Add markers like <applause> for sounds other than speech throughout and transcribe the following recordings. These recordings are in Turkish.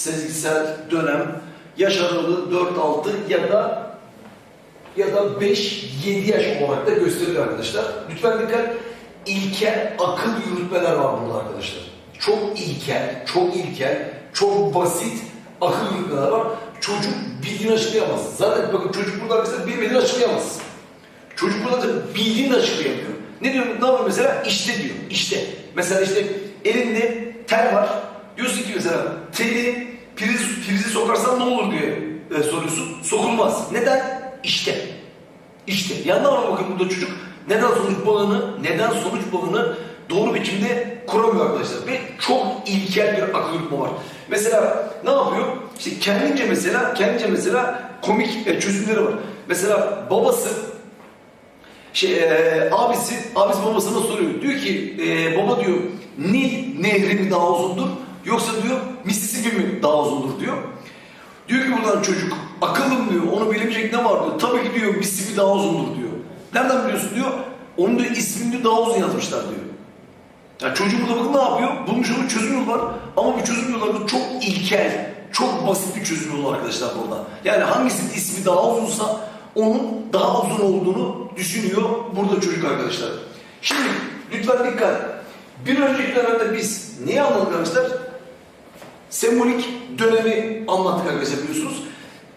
Sezgisel dönem yaş aralığı 4-6 ya da ya da 5-7 yaş olarak da gösterilir arkadaşlar. Lütfen dikkat. İlkel akıl yürütmeler var burada arkadaşlar. Çok ilkel, çok ilkel, çok basit akıl yürütmeler var. Çocuk bildiğini açıklayamaz. Zaten bakın çocuk burada arkadaşlar bilmediğini açıklayamaz. Çocuk burada da bildiğini açıklayamıyor. Ne diyor? Ne yapıyor mesela? İşte diyor. İşte. Mesela işte elinde tel var. Ki mesela teli priz, prizi sokarsan ne olur diye e, soruyorsun. Sokulmaz. Neden? İşte. İşte. Ne var bakın burada çocuk neden sonuç balığını, neden sonuç balığını doğru biçimde kuramıyor arkadaşlar. Ve çok ilkel bir akıl yürütme var. Mesela ne yapıyor? İşte kendince mesela, kendince mesela komik e, çözümleri var. Mesela babası şey, e, abisi, abisi babasına soruyor. Diyor ki e, baba diyor Nil nehri mi daha uzundur yoksa diyor Mississippi mi daha uzundur diyor. Diyor ki buradan çocuk akıllım diyor onu bilemeyecek ne var diyor. Tabii ki diyor Mississippi daha uzundur diyor. Nereden biliyorsun diyor. Onun da ismini daha uzun yazmışlar diyor. Ya çocuk burada bakın ne yapıyor? Bulmuş onu çözüm yolu var. Ama bu çözüm yolları çok ilkel, çok basit bir çözüm yolu arkadaşlar burada. Yani hangisinin ismi daha uzunsa onun daha uzun olduğunu düşünüyor burada çocuk arkadaşlar. Şimdi lütfen dikkat. Bir önceki dönemde biz neyi anladık arkadaşlar? Sembolik dönemi anlattık arkadaşlar biliyorsunuz.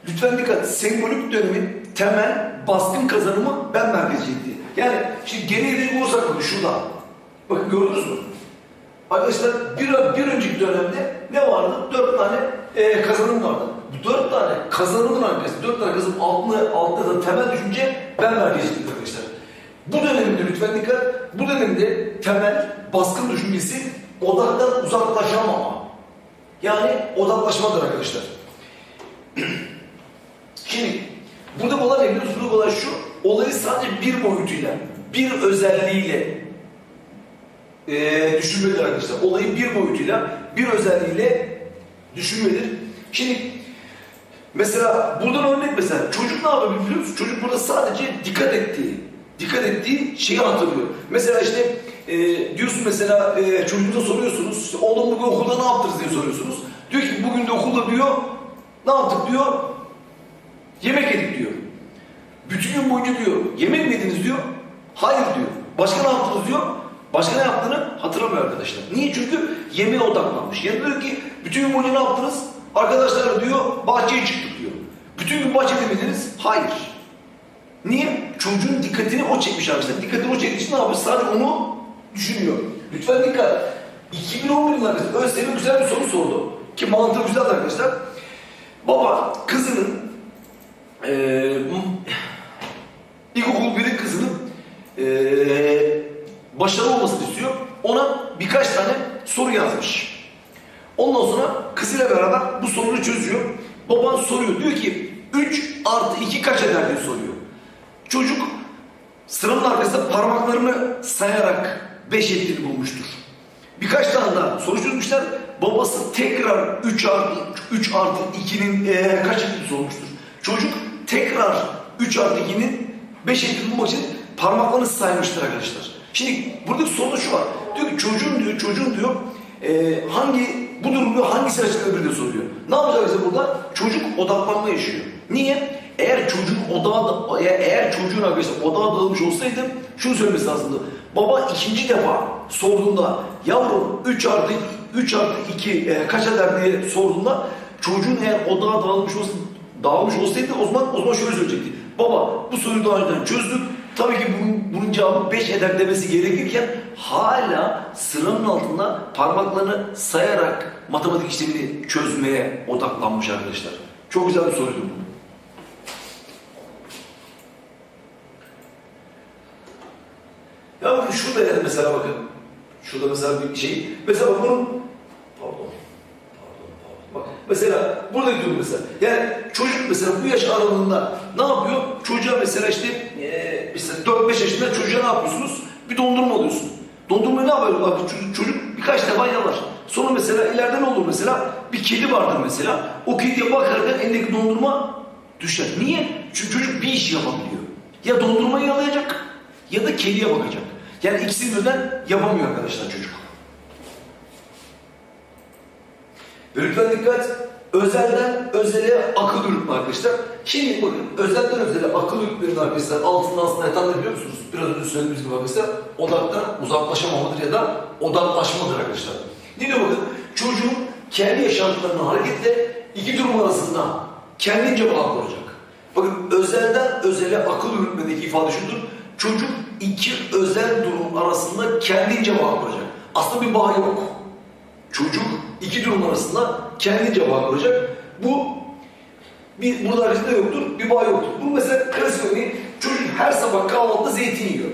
Lütfen dikkat. Sembolik dönemin temel baskın kazanımı ben merkeziydi. Yani şimdi geriye dönük olursak bakın şurada. Bakın gördünüz mü? Arkadaşlar bir, bir önceki dönemde ne vardı? Dört tane e, kazanım vardı. Bu dört tane kazanımın arkasında, dört tane kazanım altında, altta da temel düşünce ben merkeziydi arkadaşlar. Bu dönemde lütfen dikkat, bu dönemde temel baskın düşüncesi odaktan uzaklaşamama. Yani odaklaşmadır arkadaşlar. <clears throat> Şimdi burada olay ne biliyorsunuz? Olay şu, olayı sadece bir boyutuyla, bir özelliğiyle e, düşünmedir arkadaşlar. Olayı bir boyutuyla, bir özelliğiyle düşünmedir. Şimdi mesela buradan örnek mesela çocuk ne yapıyor biliyor musunuz? Çocuk burada sadece dikkat ettiği, dikkat ettiği şeyi hatırlıyor. Mesela işte e, diyorsun mesela e, çocuğunuza soruyorsunuz, oğlum bugün okulda ne yaptınız diye soruyorsunuz. Diyor ki bugün de okulda diyor, ne yaptık diyor, yemek yedik diyor. Bütün gün boyunca diyor, yemek mi yediniz diyor, hayır diyor. Başka ne yaptınız diyor, Başka ne yaptığını hatırlamıyor arkadaşlar. Niye? Çünkü yemeğe odaklanmış. Yani diyor ki bütün gün boyunca ne yaptınız? Arkadaşlarla diyor bahçeye çıktık diyor. Bütün gün bahçede miydiniz? Hayır. Niye? Çocuğun dikkatini o çekmiş arkadaşlar. Dikkatini o çektiği için ne yapıyor? Sadece onu düşünüyor. Lütfen dikkat. 2011 yılında ÖSYM güzel bir soru sordu. Ki mantığı güzel arkadaşlar. Baba kızının eee ilkokul biri kızının eee başarılı olmasını istiyor. Ona birkaç tane soru yazmış. Ondan sonra kızıyla beraber bu soruyu çözüyor. Baban soruyor. Diyor ki 3 artı 2 kaç eder diye soruyor. Çocuk sıranın arkasında parmaklarını sayarak 5 ettiğini bulmuştur. Birkaç tane daha soru çözmüşler. Babası tekrar 3 artı 3 artı 2'nin e, kaç ettiğini sormuştur. Çocuk tekrar 3 artı 2'nin 5 ettiğini bulmak için parmaklarını saymıştır arkadaşlar. Şimdi buradaki soru şu var. Diyor ki çocuğun diyor, çocuğun diyor e, hangi bu durumda hangisi açıklanır diye soruyor. Ne yapacak bize burada? Çocuk odaklanma yaşıyor. Niye? Eğer çocuk odağa eğer, çocuğun arkadaşlar odağa dağılmış olsaydı şunu söylemesi lazımdı. Baba ikinci defa sorduğunda yavrum 3 artı 3 artı 2 e, kaç eder diye sorduğunda çocuğun eğer odağa dağılmış olsaydı dağılmış olsaydı o zaman o zaman şöyle söyleyecekti. Baba bu soruyu daha önceden çözdük. Tabii ki bunun, bunun cevabı 5 eder demesi gerekirken hala sıranın altında parmaklarını sayarak matematik işlemini çözmeye odaklanmış arkadaşlar. Çok güzel bir soruydu bu. Ya bakın şurada yani mesela bakın. Şurada mesela bir şey. Mesela bak bunun pardon. Pardon, pardon. Bak mesela burada diyorum mesela. Yani çocuk mesela bu yaş aralığında ne yapıyor? Çocuğa mesela işte e, mesela 4-5 yaşında çocuğa ne yapıyorsunuz? Bir dondurma alıyorsun. Dondurmayı ne yapıyor? Bak, çocuk, çocuk birkaç defa yalar. Sonra mesela ileride ne olur mesela? Bir kedi vardır mesela. O kediye bakarken elindeki dondurma düşer. Niye? Çünkü çocuk bir iş yapabiliyor. Ya dondurmayı yalayacak ya da kediye bakacak. Yani ikisini birden yapamıyor arkadaşlar çocuk. Ve lütfen dikkat, özelden özele akıl yürütme arkadaşlar. Şimdi bakın, özelden özele akıl yürütmenin arkadaşlar altında aslında yatan biliyor musunuz? Biraz önce söylediğimiz gibi arkadaşlar, odaktan uzaklaşamamadır ya da odaklaşmadır arkadaşlar. Ne diyor bakın, çocuğun kendi yaşantılarına hareketle iki durum arasında kendince bağ kuracak. Bakın özelden özele akıl yürütmedeki ifade şudur. Çocuk iki özel durum arasında kendince bağ kuracak. Aslında bir bağ yok. Çocuk iki durum arasında kendince bağ kuracak. Bu bir burada haricinde yoktur, bir bağ yoktur. Bu mesela klasik örneği çocuk her sabah kahvaltıda zeytin yiyor.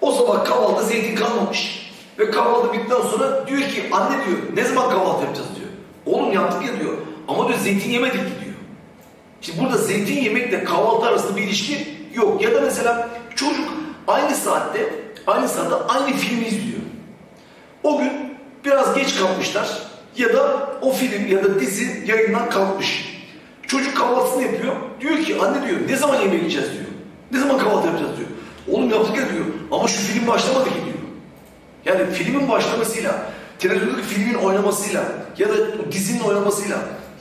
O sabah kahvaltıda zeytin kalmamış. Ve kahvaltı bittikten sonra diyor ki anne diyor ne zaman kahvaltı yapacağız diyor. Oğlum yaptık ya diyor. Ama diyor zeytin yemedik diyor. Şimdi burada zeytin yemekle kahvaltı arasında bir ilişki yok. Ya da mesela çocuk aynı saatte, aynı saatte aynı filmi izliyor. O gün biraz geç kalkmışlar ya da o film ya da dizi yayından kalkmış. Çocuk kahvaltısını yapıyor. Diyor ki anne diyor ne zaman yemeğe yiyeceğiz diyor. Ne zaman kahvaltı yapacağız diyor. Oğlum yaptık ya diyor ama şu film başlamadı ki diyor. Yani filmin başlamasıyla, televizyondaki filmin oynamasıyla ya da dizinin oynamasıyla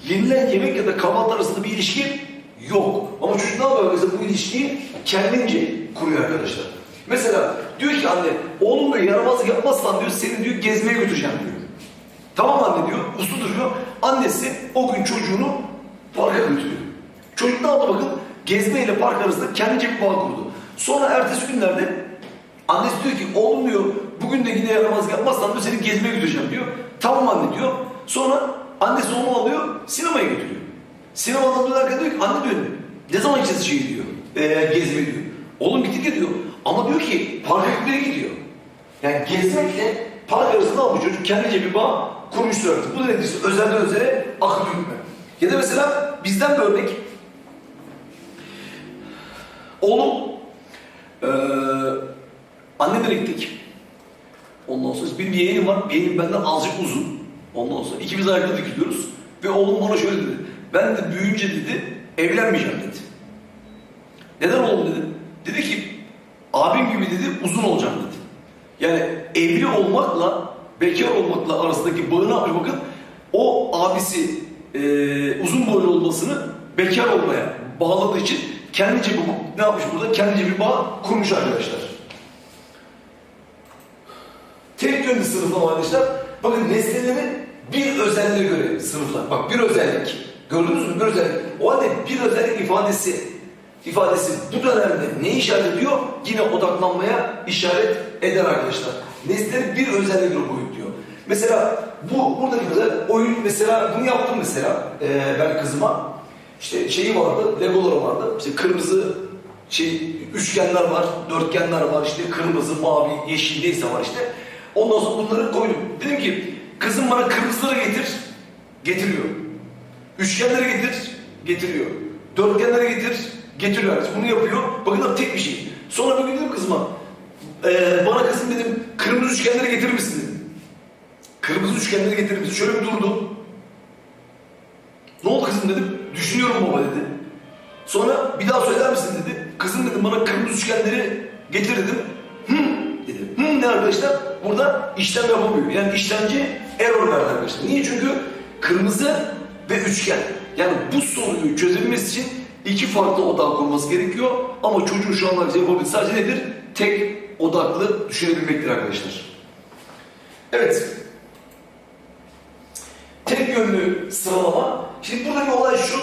yenilen yemek ya da kahvaltı arasında bir ilişki yok. Ama çocuk ne yapıyor? Mesela bu ilişkiyi kendince kuruyor arkadaşlar. Mesela diyor ki anne, oğlum diyor yaramazlık yapmazsan diyor seni diyor gezmeye götüreceğim diyor. Tamam anne diyor, uslu duruyor. Annesi o gün çocuğunu parka götürüyor. Çocuk ne yaptı bakın? Gezme ile park arasında kendince bir bağ kurdu. Sonra ertesi günlerde annesi diyor ki oğlum diyor bugün de yine yaramazlık yapmazsan diyor seni gezmeye götüreceğim diyor. Tamam anne diyor. Sonra annesi onu alıyor sinemaya götürüyor. Sinemadan dönerken diyor ki anne diyor ne zaman gideceğiz şey diyor. Ee, gezmeye diyor. Oğlum gittik diyor. Ama diyor ki parka gitmeye gidiyor. Yani gezmekle park arasında yapıyor çocuk? Kendince bir bağ kurmuştur artık. Bu da nedir? Özelden özele akıl yürütme. Ya da mesela bizden bir örnek. Oğlum eee annemle gittik. Ondan sonra benim yeğenim var. Yeğenim benden azıcık uzun. Ondan sonra ikimiz ayakta dikiliyoruz. Ve oğlum bana şöyle dedi. Ben de büyüyünce dedi evlenmeyeceğim dedi. Neden oğlum dedim. Dedi ki abim gibi dedi uzun olacağım dedi. Yani evli olmakla bekar olmakla arasındaki bağı ne yapıyor bakın. O abisi eee, uzun boylu olmasını bekar olmaya bağladığı için kendince bu ne yapmış burada? Kendince bir bağ kurmuş arkadaşlar. Tek yönlü sınıflama arkadaşlar. Bakın nesnelerin bir özelliğe göre sınıflar. Bak bir özellik. Gördünüz mü? Bir özellik. O halde bir özellik ifadesi ifadesi bu dönemde ne işaret ediyor? Yine odaklanmaya işaret eder arkadaşlar. Nesnelerin bir özelliğe göre boyutluyor. Mesela bu buradaki mesela oyun mesela bunu yaptım mesela eee, ben kızıma. İşte şeyi vardı, legoları vardı. İşte kırmızı şey üçgenler var, dörtgenler var, işte kırmızı, mavi, yeşil neyse var işte. Ondan sonra bunları koydum. Dedim ki kızım bana kırmızıları getir. Getiriyor. Üçgenleri getir. Getiriyor. Dörtgenleri getir. Getiriyor. Bunu yapıyor. Bakın tek bir şey. Sonra bir gün dedim kızıma "Ee, bana kızım dedim kırmızı üçgenleri getirir misin dedim. Kırmızı üçgenleri getirir misin? Şöyle bir durdu. Ne oldu kızım dedim. Düşünüyorum baba dedi. Sonra bir daha söyler misin dedi. Kızım dedim bana kırmızı üçgenleri getir dedim. Hı dedi. Hı ne arkadaşlar? Burada işlem yapamıyor. Yani işlemci error verdi arkadaşlar. Niye? Çünkü kırmızı ve üçgen. Yani bu soruyu çözebilmesi için iki farklı odak kurması gerekiyor. Ama çocuğun şu anlar yapabildiği sadece nedir? Tek odaklı düşünebilmektir arkadaşlar. Evet. Tek yönlü sıralama. Şimdi buradaki olay şu.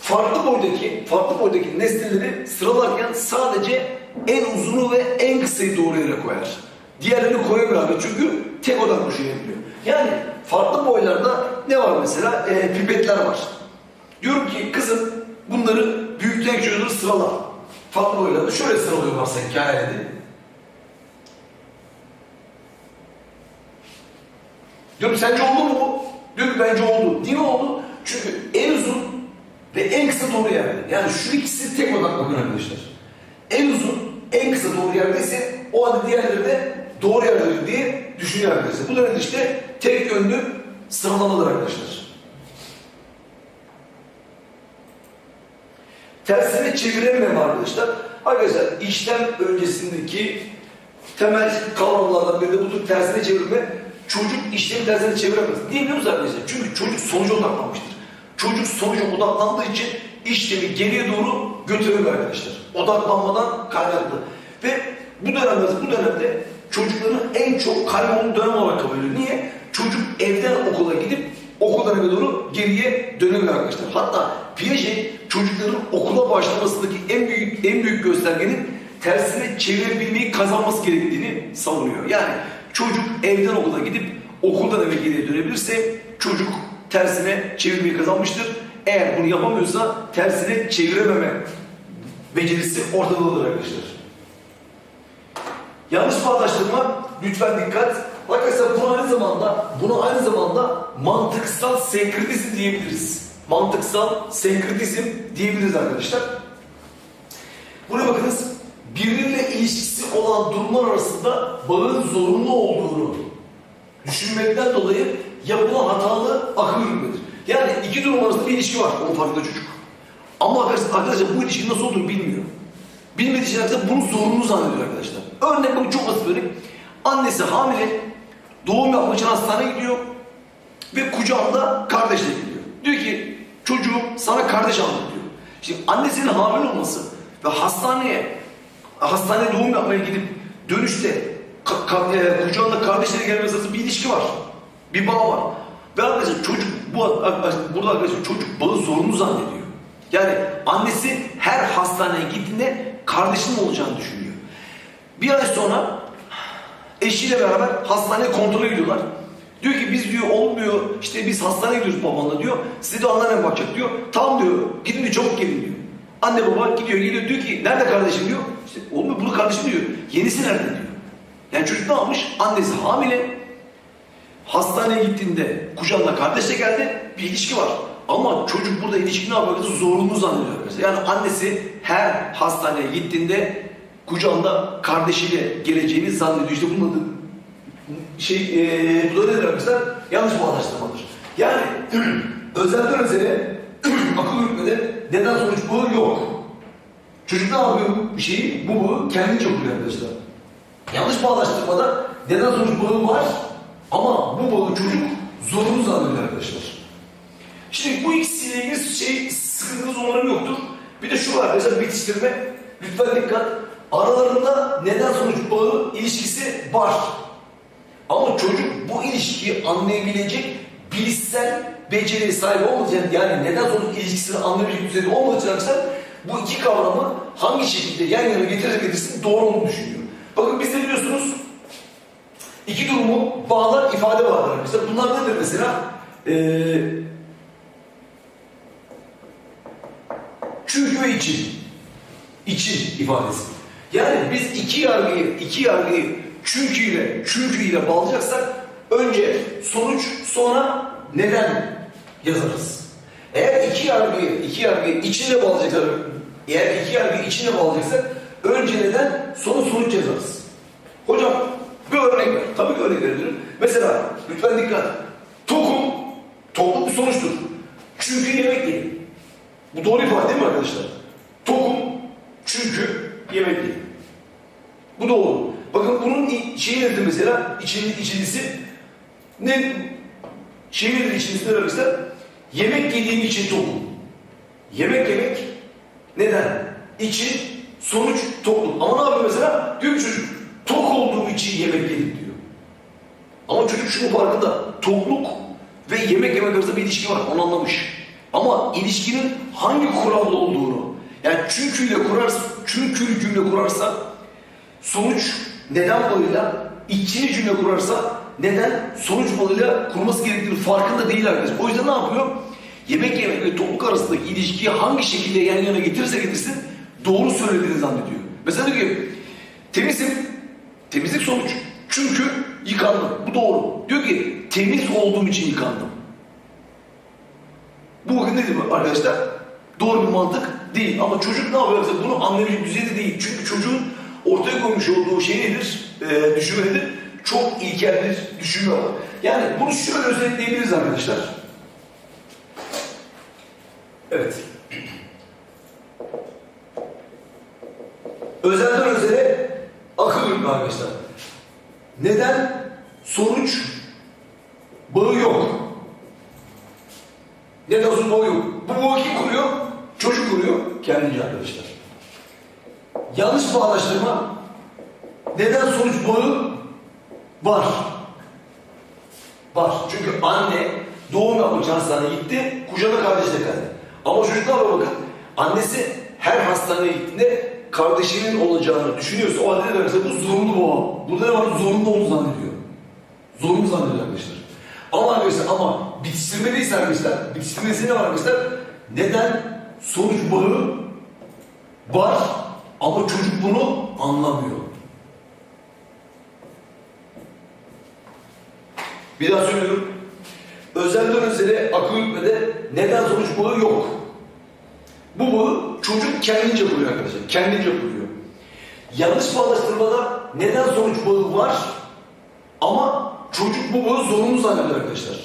Farklı boydaki, farklı boydaki nesneleri sıralarken sadece en uzunu ve en kısayı doğru yere koyar. Diğerlerini koyamıyor abi çünkü tek odak düşünebiliyor. Yani farklı boylarda ne var mesela? Ee, pipetler var. Diyorum ki kızım bunları büyükten küçüğe sırala. Farklı boylarda şöyle sıralıyorlar sen hikaye edin. Diyorum sence oldu mu bu? Diyor ki bence oldu. Niye oldu? Çünkü en uzun ve en kısa doğru yerde. Yani şu ikisi tek odak bakın arkadaşlar. En uzun, en kısa doğru yerdeyse o halde diğerleri de doğru yerdedir diye düşünüyor arkadaşlar. Bu nedir işte tek yönlü sıralamadır arkadaşlar. Tersine çevirememe arkadaşlar. Arkadaşlar işlem öncesindeki temel kavramlardan biri de budur tersine çevirme. çocuk işlemi tersine çeviremez. Niye biliyor musunuz arkadaşlar? Çünkü çocuk sonuca odaklanmıştır. Çocuk sonuca odaklandığı için işlemi geriye doğru götüremiyor arkadaşlar. Odaklanmadan kaynaklı. Ve bu dönemde, bu dönemde çocukların en çok kaybolduğu dönem olarak kabul ediliyor. Niye? Çocuk evden okula gidip okuldan eve doğru geriye dönemiyor arkadaşlar. Hatta Piaget çocukların okula başlamasındaki en büyük en büyük göstergenin tersine çevirebilmeyi kazanması gerektiğini savunuyor. Yani çocuk evden okula gidip okuldan eve geriye dönebilirse çocuk tersine çevirmeyi kazanmıştır. Eğer bunu yapamıyorsa tersine çevirememe becerisi ortada olur arkadaşlar. Yanlış bağdaştırma lütfen dikkat. Arkadaşlar bunu aynı zamanda bunu aynı zamanda mantıksal senkretizm diyebiliriz. Mantıksal senkretizm diyebiliriz arkadaşlar. Buraya bakınız. Birbiriyle ilişkisi olan durumlar arasında bağın zorunlu olduğunu düşünmekten dolayı yapılan hatalı akıl yürütmedir. Yani iki durum arasında bir ilişki var. Onun farkında çocuk. Ama arkadaşlar, arkadaşlar bu ilişkinin nasıl olduğunu bilmiyor. Bilmediği için arkadaşlar bunu zorunlu zannediyor arkadaşlar. Örnek çok basit örnek. Annesi hamile, doğum yapmak için hastaneye gidiyor ve kucağında kardeşle gidiyor. Diyor ki çocuğum sana kardeş aldık diyor. Şimdi annesinin hamile olması ve hastaneye hastaneye doğum yapmaya gidip dönüşte ka- ka- e, kucağında kardeşleri gelmesi arasında bir ilişki var. Bir bağ var. Ve arkadaşlar çocuk bu burada arkadaşlar çocuk bağı zorunlu zannediyor. Yani annesi her hastaneye gittiğinde kardeşinin olacağını düşünüyor. Bir ay sonra eşiyle beraber hastaneye kontrole gidiyorlar. Diyor ki biz diyor olmuyor işte biz hastaneye gidiyoruz babanla diyor. Size de anneannem bakacak diyor. Tamam diyor gidin diyor çabuk gelin diyor. Anne baba gidiyor geliyor diyor ki nerede kardeşim diyor. İşte olmuyor bunu kardeşim diyor. Yenisi nerede diyor. Yani çocuk ne yapmış? Annesi hamile. Hastaneye gittiğinde kucağında kardeşle geldi. Bir ilişki var. Ama çocuk burada ilişki ne yapıyor? Zorunlu zannediyor. Yani annesi her hastaneye gittiğinde kucağında kardeşiyle geleceğini zannediyor. İşte bunun adı şey, e, bu da nedir arkadaşlar? Yanlış bağdaştırmadır. Yani <clears throat> özelden özele <clears throat> akıl yürütmede neden sonuç bağı yok. Çocuk ne yapıyor bir şeyi? Bu bağı kendince kuruyor arkadaşlar. Yanlış bağdaştırmada neden sonuç bağı var ama bu bağı çocuk zorunlu zannediyor arkadaşlar. Şimdi bu ikisiyle ilgili şey sıkıntınız umarım yoktur. Bir de şu var arkadaşlar bitiştirme. Lütfen dikkat. Aralarında neden sonuç bağı ilişkisi var. Ama çocuk bu ilişkiyi anlayabilecek bilişsel beceriye sahip olmadığı yani neden sonuç ilişkisini anlayabilecek düzeyde olmadığı için arkadaşlar bu iki kavramı hangi şekilde yan yana getirirse getirsin doğru olduğunu düşünüyor. Bakın bizde biliyorsunuz iki durumu bağlar ifade vardır arkadaşlar. Bunlar nedir mesela? Ee, çünkü ve için. İçin ifadesi. Yani biz iki yargıyı, iki yargıyı çünkü ile, çünkü ile bağlayacaksak önce sonuç sonra neden yazarız. Eğer iki yargıyı, iki yargıyı içine bağlayacaksak, eğer iki yargıyı içine bağlayacaksak önce neden sonra sonuç yazarız. Hocam bir örnek ver. Tabii ki örnek verebilirim. Mesela lütfen dikkat. Tokum, tokluk bir sonuçtur. Çünkü yemek yedim. Bu doğru ifade değil mi arkadaşlar? Tokum çünkü yemek yedim. Bu doğru. Bakın bunun şeyi nedir mesela? İçin, içindisi ne? Şey nedir içindisi ne arkadaşlar? Yemek yediğim için tokum. Yemek yemek neden? İçin sonuç tokluk. Ama ne yapıyor mesela? Diyor ki çocuk tok olduğum için yemek yedim diyor. Ama çocuk şunun farkında. Tokluk ve yemek yemek arasında bir ilişki var. Onu anlamış. Ama ilişkinin hangi kuralda olduğunu yani çünküyle kurarsa, çünkü cümle kurarsa sonuç neden bağıyla içini cümle kurarsa neden sonuç bağıyla kurması gerektiğini farkında değil arkadaşlar. O yüzden ne yapıyor? Yemek yemek ve topluluk arasındaki ilişkiyi hangi şekilde yan yana getirirse getirsin doğru söylediğini zannediyor. Mesela diyor ki temizim, temizlik sonuç. Çünkü yıkandım. Bu doğru. Diyor ki temiz olduğum için yıkandım. Bu bakın nedir bu arkadaşlar? Doğru bir mantık değil. Ama çocuk ne yapıyor? Bunu anlayabilecek düzeyde değil. Çünkü çocuğun ortaya koymuş olduğu şey nedir? Ee, düşünme nedir? Çok ilkel bir düşünme var. Yani bunu şöyle özetleyebiliriz arkadaşlar. Evet. Özelden özele akıl yürütme arkadaşlar. Neden? Sonuç bağı yok. Neden sonuç bağı yok? Bu bağı kim kuruyor? Çocuk kuruyor. Kendince arkadaşlar. Yanlış bağdaştırma neden sonuç bağı var. Var. Çünkü anne doğum için hastaneye gitti, kucağına kardeş de geldi. Ama çocuklar bakın, annesi her hastaneye gittiğinde kardeşinin olacağını düşünüyorsa o halde demek? Bu zorunlu bu. Burada ne var? Zorunlu olduğunu zannediyor. Zorunlu zannediyor arkadaşlar. Ama arkadaşlar ama bitiştirme değilse arkadaşlar, bitiştirmesi ne var arkadaşlar? Neden sonuç bağı var ama çocuk bunu anlamıyor. Bir daha söylüyorum. Özelden özele akıl yürütmede neden sonuç bağı yok. Bu bağı çocuk kendince kuruyor arkadaşlar. Kendince kuruyor. Yanlış bağdaştırmada neden sonuç bağı var ama çocuk bu bağı zorunlu zannediyor arkadaşlar.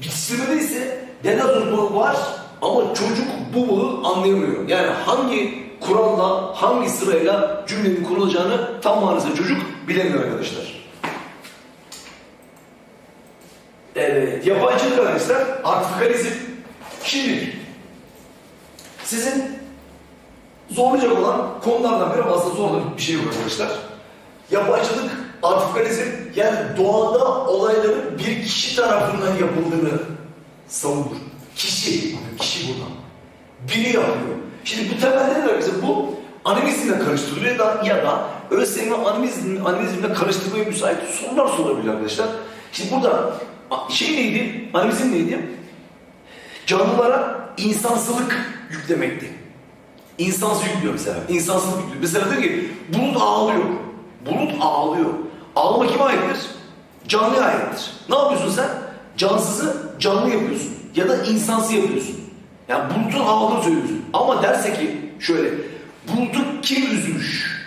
Bitiştirmede ise neden sonuç bağı var ama çocuk bu bağı anlayamıyor. Yani hangi kuralla, hangi sırayla cümlenin kurulacağını tam manasıyla çocuk bilemiyor arkadaşlar. Evet, yabancılık arkadaşlar, artifikalizm. Şimdi sizin zorlayacak olan konulardan biri aslında zorlu bir şey yok arkadaşlar. Yabancılık, artifikalizm yani doğada olayların bir kişi tarafından yapıldığını savunur. Kişi, kişi burada. Biri yapıyor. Şimdi bu temelde ne demek? Bu animizmle karıştırılıyor da, ya da ÖSYM animizm, animizmle karıştırmaya müsait sorular sorabilir arkadaşlar. Şimdi burada şey neydi? Animizm neydi? Canlılara insansılık yüklemekti. İnsansız yüklüyor mesela. İnsansızlık yüklüyor. Mesela diyor ki bulut ağlıyor. Bulut ağlıyor. Ağlama kime aittir? Canlıya aittir. Ne yapıyorsun sen? Cansızı canlı yapıyorsun. Ya da insansı yapıyorsun. Yani bulutun ağladığını söylüyorsun. Ama derse ki şöyle. Bulutu kim üzmüş?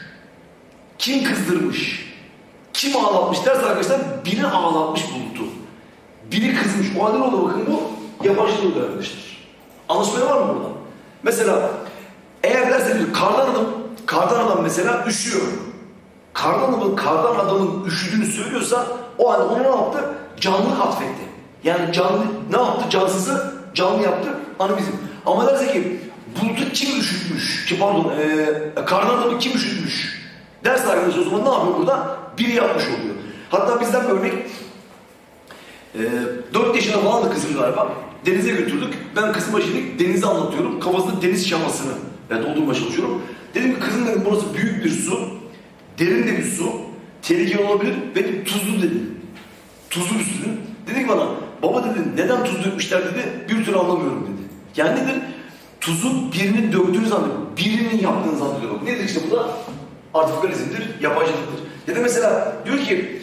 Kim kızdırmış? Kim ağlatmış derse arkadaşlar biri ağlatmış bulutu. Biri kızmış. O halde oldu bakın bu yabancı oluyor arkadaşlar. Anlaşmaya var mı burada? Mesela eğer derse bir kardan adam, kardan adam mesela üşüyor. Kardan adamın, kardan adamın üşüdüğünü söylüyorsa o halde onu ne yaptı? Canlı atfetti. Yani canlı ne yaptı? Cansızı canlı yaptı. Animizm. Ama derse ki bulutu kim üşütmüş? Ki pardon, kardan adamı kim üşütmüş? Derse arkadaşlar o zaman ne yapıyor burada? Biri yapmış oluyor. Hatta bizden bir örnek ee, 4 yaşında falan da kızım galiba. Denize götürdük. Ben kızıma şimdi denizi anlatıyorum. Kafasında deniz şamasını yani doldurmaya çalışıyorum. Dedim ki kızım dedim burası büyük bir su. Derin de bir su. Tehlikeli olabilir ve tuzlu dedi. Tuzlu bir su dedim. Dedi ki bana baba dedi neden tuz dökmüşler dedi. Bir türlü anlamıyorum dedi. Yani nedir? Tuzu birinin döktüğünü zannediyor. Birinin yaptığını zannediyor. Nedir işte bu da? Artifikalizmdir, yabancılıktır. Ya da mesela diyor ki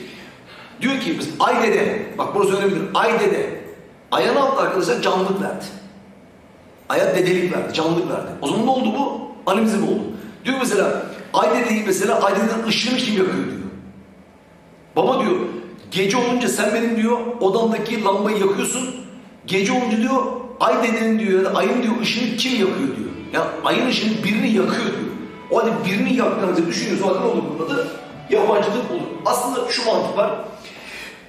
Diyor ki biz ay dede, bak burası önemlidir, ay dede. Ay'a ne yaptı arkadaşlar? Canlılık verdi. Ay'a dedelik verdi, canlılık verdi. O zaman ne oldu bu? Animizm oldu. Diyor mesela, ay dedeyi mesela, ay dededen ışığını kim yakıyor diyor. Baba diyor, gece olunca sen benim diyor, odamdaki lambayı yakıyorsun. Gece olunca diyor, ay dedenin diyor, ya da ayın diyor, ışığını kim yakıyor diyor. Ya ayın ışığını birini yakıyor diyor. O halde birini yaktığınızı düşünüyorsa ne olur bunun adı? Yabancılık olur. Aslında şu mantık var.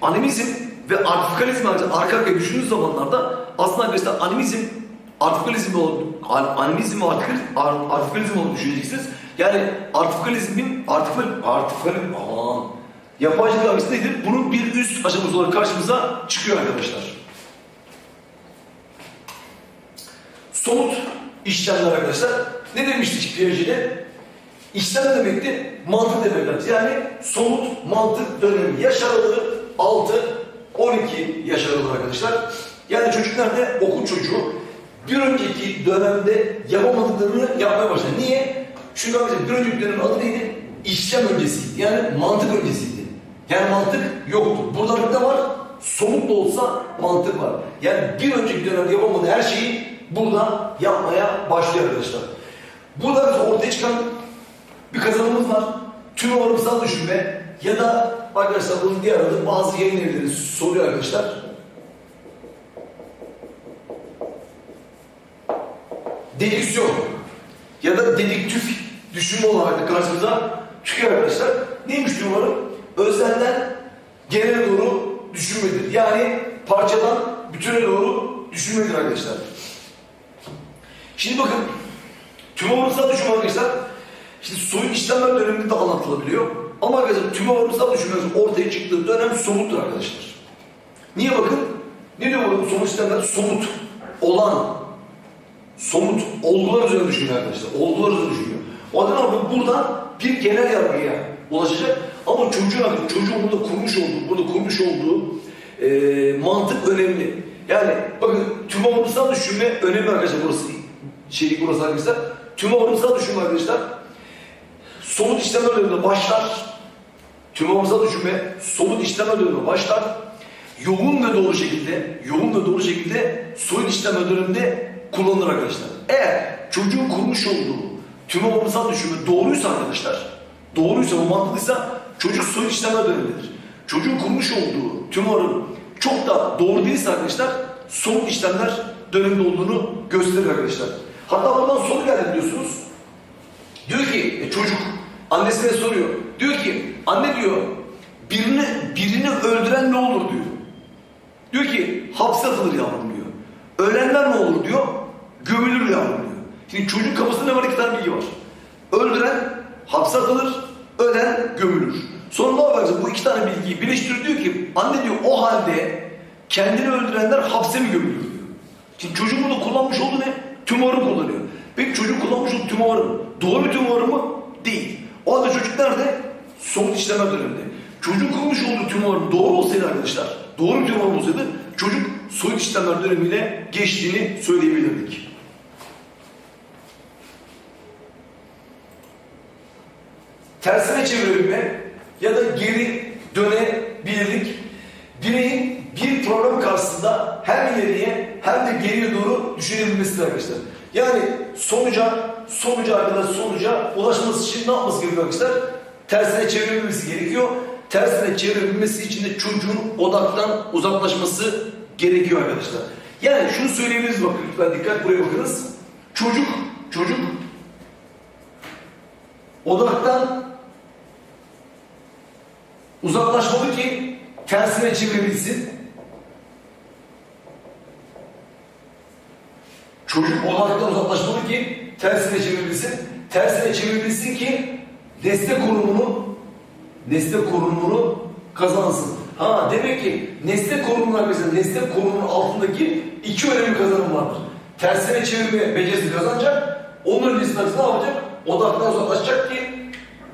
Animizm ve artifikalizm arka arkaya düşündüğünüz zamanlarda aslında arkadaşlar animizm artifikalizm ol animizm ve artifik- artifikalizm olduğunu düşüneceksiniz. Yani artifikalizmin artifikal artifikalizm aman yapaycılık arası nedir? Bunun bir üst aşaması olarak karşımıza çıkıyor arkadaşlar. Somut işlemler arkadaşlar. Ne demiştik Piaget'e? İşlem demekti, mantık demekti. Yani somut mantık dönemi yaş aralığı 6 12 yaş aralığı arkadaşlar. Yani çocuk nerede? Okul çocuğu. Bir önceki dönemde yapamadıklarını yapmaya başladı. Niye? Çünkü arkadaşlar bir önceki dönemin adı neydi? İşlem öncesiydi. Yani mantık öncesiydi. Yani mantık yoktu. Burada ne var? Somut da olsa mantık var. Yani bir önceki dönemde yapamadığı her şeyi burada yapmaya başlıyor arkadaşlar. Burada biz ortaya çıkan bir kazanımız var. Tüm oranımsal düşünme ya da arkadaşlar bunun diğer adı bazı yayın evleri soruyor arkadaşlar. Dedüksiyon ya da dedektif düşünme olarak karşımıza çıkıyor arkadaşlar. Neymiş diyorlar? Özelden genele doğru düşünmedir. Yani parçadan bütüne doğru düşünmedir arkadaşlar. Şimdi bakın tüm omurgasal düşünme arkadaşlar şimdi soyut işlemler döneminde de anlatılabiliyor. Ama arkadaşlar tüm omurgasal düşünmemiz ortaya çıktığı dönem somuttur arkadaşlar. Niye bakın? Ne diyor burada bu somut işlemler? Somut, olan, somut, olgular üzerine düşünüyor arkadaşlar. Olgular üzerine düşünüyor. O adına bu buradan bir genel yargıya ulaşacak. Ama çocuğun adı, çocuğun burada kurmuş olduğu, burada kurmuş olduğu e, mantık önemli. Yani bakın tüm düşünme önemli arkadaşlar burası. Şey burası arkadaşlar. Tüm omurgasal düşünme arkadaşlar. Somut işlemler döneminde başlar. Tüm omurgasal düşünme somut işlemler döneminde başlar. Yoğun ve doğru şekilde, yoğun ve doğru şekilde soyut işlemler döneminde kullanılır arkadaşlar. Eğer çocuğun kurmuş olduğu tüm omurgasal düşünme doğruysa arkadaşlar, doğruysa, bu mantıklıysa çocuk soyut işlemler dönemindedir. Çocuğun kurmuş olduğu tümörün çok da doğru değilse arkadaşlar somut işlemler döneminde olduğunu gösterir arkadaşlar. Hatta buradan soru geldi biliyorsunuz. Diyor ki e, çocuk annesine soruyor. Diyor ki anne diyor birini birini öldüren ne olur diyor. Diyor ki hapse atılır yavrum diyor. Ölenler ne olur diyor. Gömülür yavrum diyor. Şimdi çocuk kafasında ne var iki tane bilgi var. Öldüren hapse atılır, ölen gömülür. Sonra ne yapacak? Bu iki tane bilgiyi birleştiriyor diyor ki anne diyor o halde kendini öldürenler hapse mi gömülür diyor. Şimdi çocuğun burada kullanmış olduğu ne? Tümörü kullanıyor. Peki çocuk kullanmış olduğu tümörü doğru bir tümörü mü? Değil. O halde çocuk nerede? Somut işleme döneminde. Çocuğun kurmuş olduğu tümör doğru olsaydı arkadaşlar, doğru bir tümör olsaydı çocuk soyut işlemler dönemiyle geçtiğini söyleyebilirdik. Tersine çevirebilme ya da geri dönebilirlik bireyin bir problem karşısında hem ileriye hem de geriye doğru düşünebilmesidir arkadaşlar. Yani sonuca, sonuca arkadaş sonuca ulaşması için ne yapması gerekiyor arkadaşlar? Tersine çevirebilmesi gerekiyor. Tersine çevirebilmesi için de çocuğun odaktan uzaklaşması gerekiyor arkadaşlar. Yani şunu söyleyebiliriz bakın lütfen dikkat buraya bakınız. Çocuk, çocuk odaktan uzaklaşmalı ki tersine çevirebilsin. Çocuk odaktan uzaklaşmalı ki tersine çevirebilsin. Tersine çevirebilsin ki nesne korumunu nesne korumunu kazansın. Ha demek ki nesne korumunun arkasında nesne korumunun altındaki iki önemli kazanım vardır. Tersine çevirme becerisi kazanacak. Onun öncesinde ne yapacak? Odaktan uzaklaşacak ki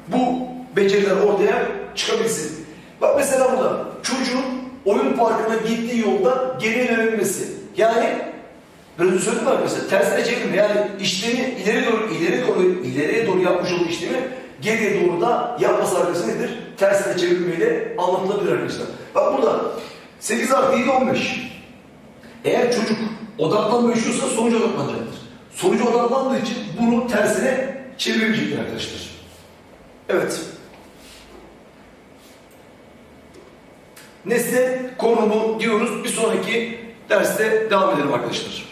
bu beceriler ortaya çıkabilsin. Bak mesela burada çocuğun oyun parkına gittiği yolda geri dönülmesi. Yani Böyle söyledim arkadaşlar tersine çevirme yani işlemi ileri doğru ileri doğru ileriye doğru yapmış olduğu işlemi geriye doğru da yapması arkası nedir? Tersine çevirmeyle anlatılabilir arkadaşlar. Bak burada 8 artı 7 15. Eğer çocuk odaklanma yaşıyorsa sonuca odaklanacaktır. Sonuca odaklandığı için bunu tersine çevirmeyecektir arkadaşlar. Evet. Nesne konumu diyoruz. Bir sonraki derste devam edelim arkadaşlar.